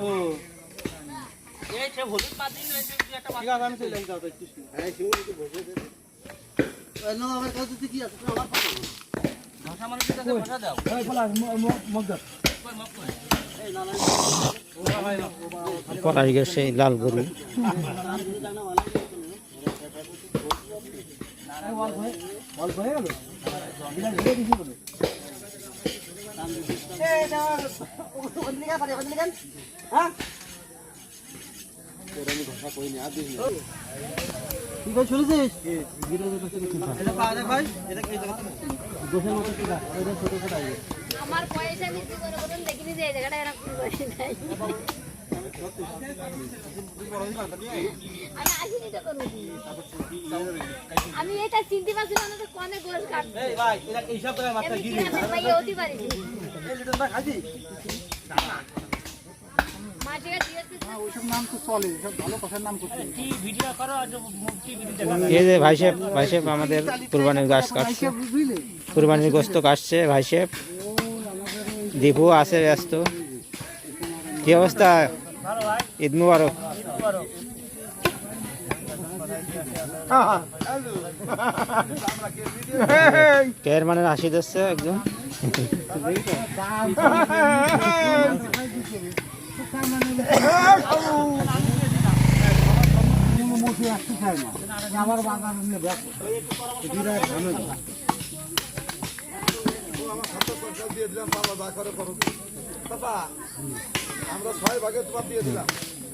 ও এই সে হলুদ পা দিল একটা ঠিক আছে আমি চলে যাও তো একটু না আমার কাছে তো কি আছে আমার পাশে ভাষা মানুষের কাছে ভাষা দাও এই ফলা মগ দাও কই মাপ কই গেছে লাল গরু অল্প হয়ে গেল হ্যাঁ? কি দেখিনি যে এই জায়গাটা এরকম করে নাই। আমি আমি এটা চিনতে পারছিলাম না কনে গোল কাটবে এই ভাই এটা করে গিরি ভাই এই যে ভাইসেব ভাইসেব আমাদের কুরবানির গাছ কাটছে। কুরবানির গোস্ত কাটছে ভাইসেব দীপু আছে ব্যস্ত। কি অবস্থা? ভাই ঈদ মুবারক। করো কের মানে হাসি দিচ্ছে বাগান দেখো বিরাট ঝামেলা আমরা ছয় ভাগে তোমার দিয়ে দিলাম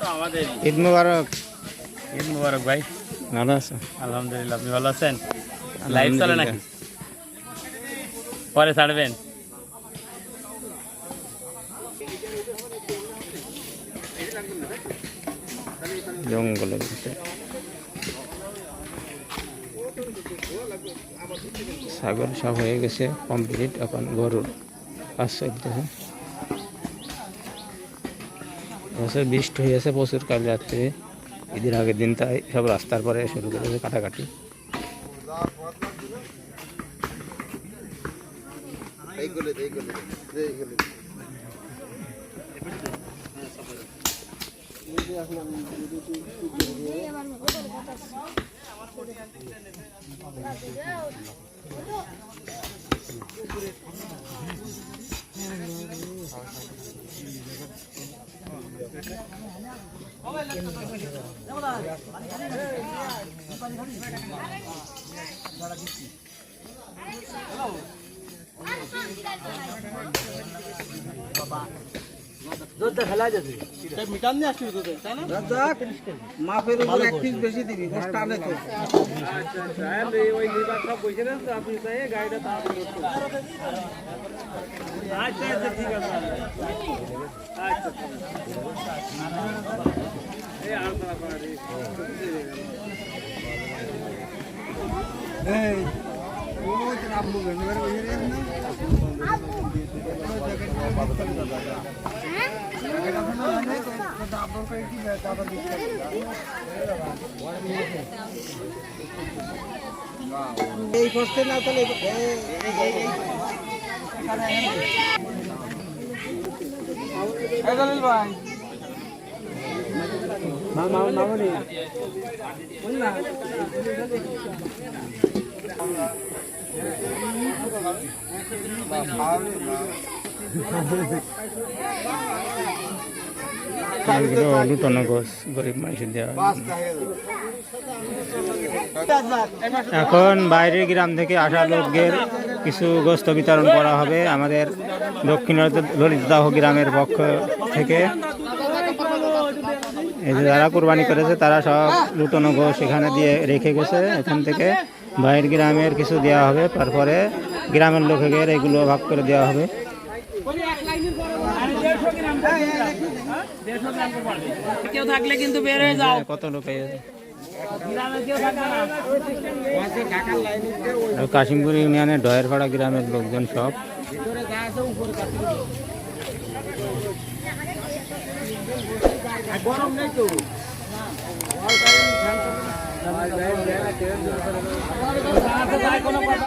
তো আমাদের ঈদ মুবারক। ঈদ মুবারক ভাই। ভালো আছো? আলহামদুলিল্লাহ আপনি ভালো আছেন? লাইভ চলে নাকি? পরে ছাড়বেন। জঙ্গলের ভিতরে ছাগল সব হয়ে গেছে কমপ্লিট এখন গরুর কাজ চলতেছে বছর বৃষ্টি হয়েছে প্রচুর কাল রাত্রে। ঈদের আগের দিন তাই সব রাস্তার পরে শুরু করেছে কাটাকাটি। মাপের উপর এক পিস বেশি দিবি টানে তো আচ্ছা আচ্ছা ঠিক আছে আচ্ছা এই আর এই করতে না তাহলে ভাই এগুলো লুটানো গোস গরিব মানুষের দেওয়া এখন বাইরের গ্রাম থেকে আসা লোকদের কিছু গোস্ত বিতরণ করা হবে আমাদের দক্ষিণ ললিতদাহ গ্রামের পক্ষ থেকে। এই যে যারা কোরবানি করেছে তারা সব লুটানো গোস এখানে দিয়ে রেখে গেছে। এখান থেকে বাইরের গ্রামের কিছু দেওয়া হবে তারপরে গ্রামের লোকেদের এগুলো ভাগ করে দেওয়া হবে। হয়ে কত লোক কাশিমপুর ইউনিয়নের ডয়েরপাড়া গ্রামের লোকজন সব। গরম নেই তো